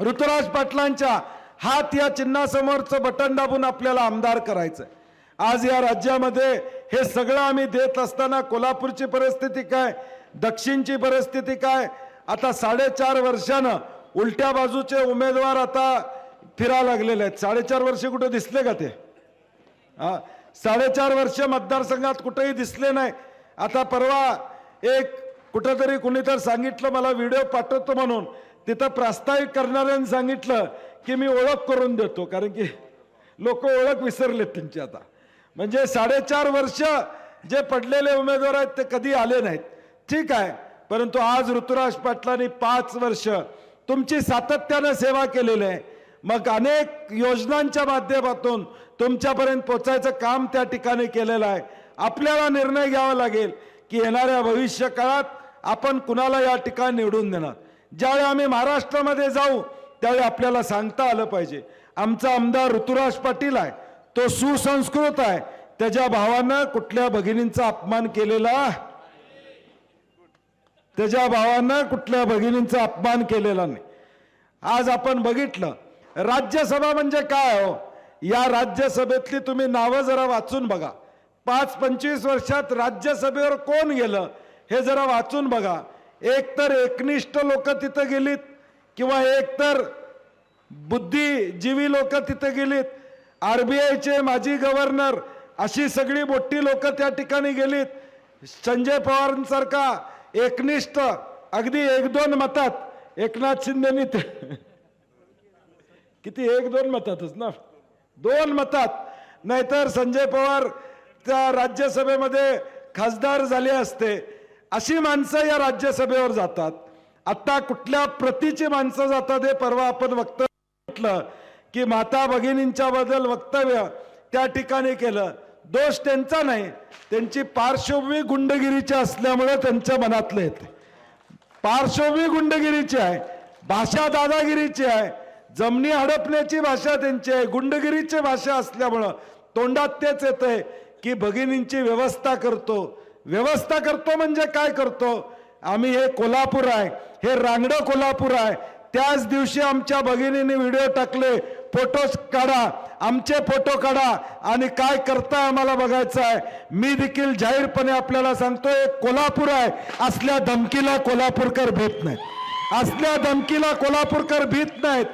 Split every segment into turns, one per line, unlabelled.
ऋतुराज पाटलांच्या हात या चिन्हासमोरचं बटन दाबून आपल्याला आमदार करायचं आज या राज्यामध्ये हे सगळं आम्ही देत असताना कोल्हापूरची परिस्थिती काय दक्षिणची परिस्थिती काय आता साडेचार वर्षानं उलट्या बाजूचे उमेदवार आता फिरा लागलेले आहेत. साडेचार वर्ष कुठे दिसले का ते? हा? साडेचार वर्ष मतदारसंघात कुठेही दिसले नाही. आता परवा एक कुठंतरी कुणीतर सांगितलं मला व्हिडिओ पाठवतो म्हणून. तिथं प्रास्ताविक करणाऱ्यांनी सांगितलं की मी ओळख करून देतो कारण की लोक ओळख विसरलेत त्यांची आता. म्हणजे साडेचार वर्ष जे पडलेले उमेदवार आहेत ते कधी आले नाहीत. ठीक आहे परंतु आज ऋतुराज पाटलांनी पाच वर्ष तुमची सातत्यानं सेवा केलेली आहे. मग अनेक योजनांच्या माध्यमातून तुमच्यापर्यंत पोचायचं काम त्या ठिकाणी केलेलं आहे. आपल्याला निर्णय घ्यावा लागेल की येणाऱ्या भविष्य काळात आपण कुणाला या ठिकाणी निवडून देणार? ज्यावेळी आम्ही महाराष्ट्रामध्ये जाऊ त्यावेळी आपल्याला सांगता आलं पाहिजे. आमचा आमदार ऋतुराज पाटील आहे. तो सुसंस्कृत आहे. त्याच्या भावानं कुठल्या भगिनींचा अपमान केलेला? त्याच्या भावानं कुठल्या भगिनींचा अपमान केलेला नाही. आज आपण बघितलं राज्यसभा म्हणजे काय हो? या राज्यसभेतली तुम्ही नावं जरा वाचून बघा. पाच पंचवीस वर्षात राज्यसभेवर कोण गेलं हे जरा वाचून बघा. एक तर एकनिष्ठ लोक तिथं गेलीत किंवा एक तर बुद्धिजीवी लोक तिथं गेलीत. आरबीआयचे माजी गव्हर्नर अशी सगळी मोठी लोक त्या ठिकाणी गेलीत. संजय पवारांसारखा एकनिष्ठ अगदी एक दोन मतात. एकनाथ शिंदेनी ते किती एक दोन मतातच ना? दोन मतात. नाहीतर संजय पवार त्या राज्यसभेमध्ये खासदार झाले असते. अशी माणसं या राज्यसभेवर जातात. आता कुठल्या प्रतीची माणसं जातात हे परवा आपण वक्तव्य म्हटलं की माता भगिनींच्या बद्दल वक्तव्य त्या ठिकाणी केलं. दोष त्यांचा नाही त्यांची पार्श्वभूमी गुंडगिरीची असल्यामुळे त्यांच्या मनातलं येते पार्श्वभूमी गुंडगिरीची आहे भाषा दादागिरीची आहे जमनी हडपण्याची भाषा त्यांची आहे गुंडगिरीची भाषा असल्यामुळं तोंडात तेच येतंय की भगिनींची व्यवस्था करतो व्यवस्था करतो म्हणजे काय करतो? आम्ही हे कोल्हापूर आहे हे रांगडं कोल्हापूर आहे. त्याच दिवशी आमच्या भगिनीने व्हिडिओ टाकले फोटोज काढा आमचे फोटो काढा. आणि काय करताय आम्हाला बघायचं आहे? मी देखील जाहीरपणे आपल्याला सांगतोय कोल्हापूर आहे. असल्या धमकीला कोल्हापूरकर भीत नाहीत. असल्या धमकीला कोल्हापूरकर भीत नाहीत.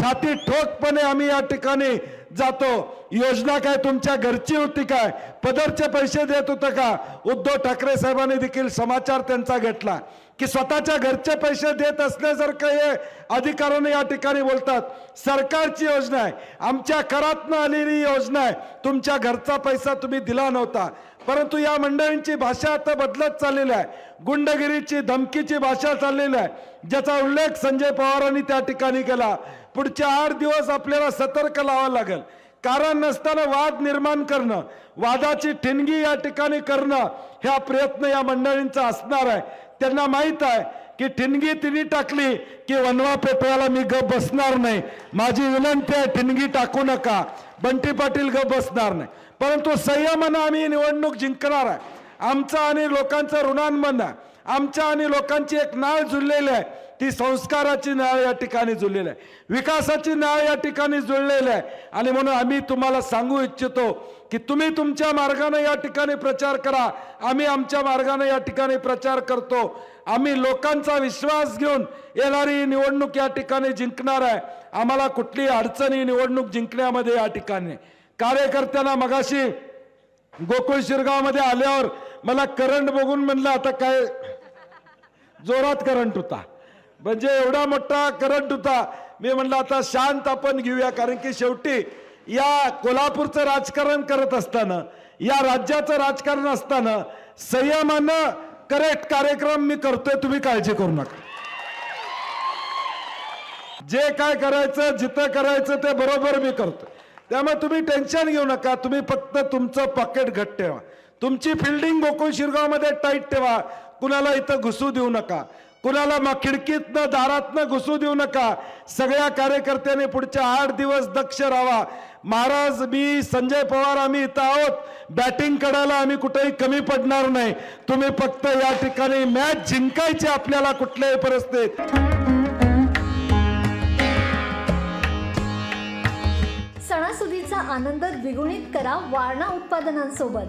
छाती ठोकपणे आम्ही या ठिकाणी जातो. योजना काय तुमच्या घरची होती काय? पदरचे पैसे देत होतं का? उद्धव ठाकरे साहेबांनी देखील समाचार त्यांचा घेतला. की स्वतःच्या घरचे पैसे देत असल्यासारखं हे अधिकाऱ्यांनी या ठिकाणी बोलतात. सरकारची योजना आहे. आमच्या करातनं आलेली योजना आहे. तुमच्या घरचा पैसा तुम्ही दिला नव्हता. परंतु या मंडळींची भाषा आता बदलत चाललेली आहे. गुंडगिरीची धमकीची भाषा चाललेली आहे. ज्याचा उल्लेख संजय पवारांनी त्या ठिकाणी केला. पुढचे आठ दिवस आपल्याला सतर्क लावावं लागेल. कारण नसताना वाद निर्माण करणं वादाची ठिणगी या ठिकाणी करणं ह्या प्रयत्न या मंडळींचा असणार आहे. त्यांना माहीत आहे की ठिणगी तिने टाकली की वनवा पेपळ्याला मी गप बसणार नाही. माझी विनंती आहे ठिणगी टाकू नका. बंटी पाटील गप बसणार नाही. परंतु संयमानं आम्ही निवडणूक जिंकणार आहे. आमचं आणि लोकांचं ऋणानुबंध आहे. आमच्या आणि लोकांची एक नाळ जुळलेली आहे. ती संस्काराची नाळ या ठिकाणी जुळलेली आहे. विकासाची नाळ या ठिकाणी जुळलेली आहे. आणि म्हणून आम्ही तुम्हाला सांगू इच्छितो की तुम्ही तुमच्या मार्गाने या ठिकाणी प्रचार करा. आम्ही आमच्या मार्गाने या ठिकाणी प्रचार करतो. आम्ही लोकांचा विश्वास घेऊन येणारी निवडणूक या ठिकाणी जिंकणार आहे. आम्हाला कुठली अडचणी निवडणूक जिंकण्यामध्ये या ठिकाणी कार्यकर्त्यांना मगाशी गोकुळ शिरगावमध्ये आल्यावर मला करंट बघून म्हणलं आता काय जोरात करंट होता. म्हणजे एवढा मोठा करंट होता. मी म्हणलं आता शांत आपण घेऊया कारण की शेवटी या कोल्हापूरचं राजकारण करत असताना या राज्याचं राजकारण असताना संयमानं करेक्ट कार्यक्रम मी करतोय तुम्ही काळजी करू नका. जे काय करायचं जिथं करायचं ते बरोबर मी करतो त्यामुळे तुम्ही टेन्शन घेऊ नका तुम्ही फक्त तुमचं पॉकेट घट ठेवा. तुमची फिल्डिंग गोकुळ शिरगावमध्ये टाईट ठेवा. कुणाला इथं घुसू देऊ नका. कुणाला मग खिडकीतनं दारातनं घुसू देऊ नका. सगळ्या कार्यकर्त्यांनी पुढच्या आठ दिवस दक्ष राहा महाराज मी संजय पवार आम्ही इथं आहोत. बॅटिंग करायला आम्ही कुठेही कमी पडणार नाही. तुम्ही फक्त या ठिकाणी मॅच जिंकायची आपल्याला कुठल्याही परिस्थितीत.
सणासुदीचा आनंद द्विगुणित करा वारणा उत्पादनांसोबत.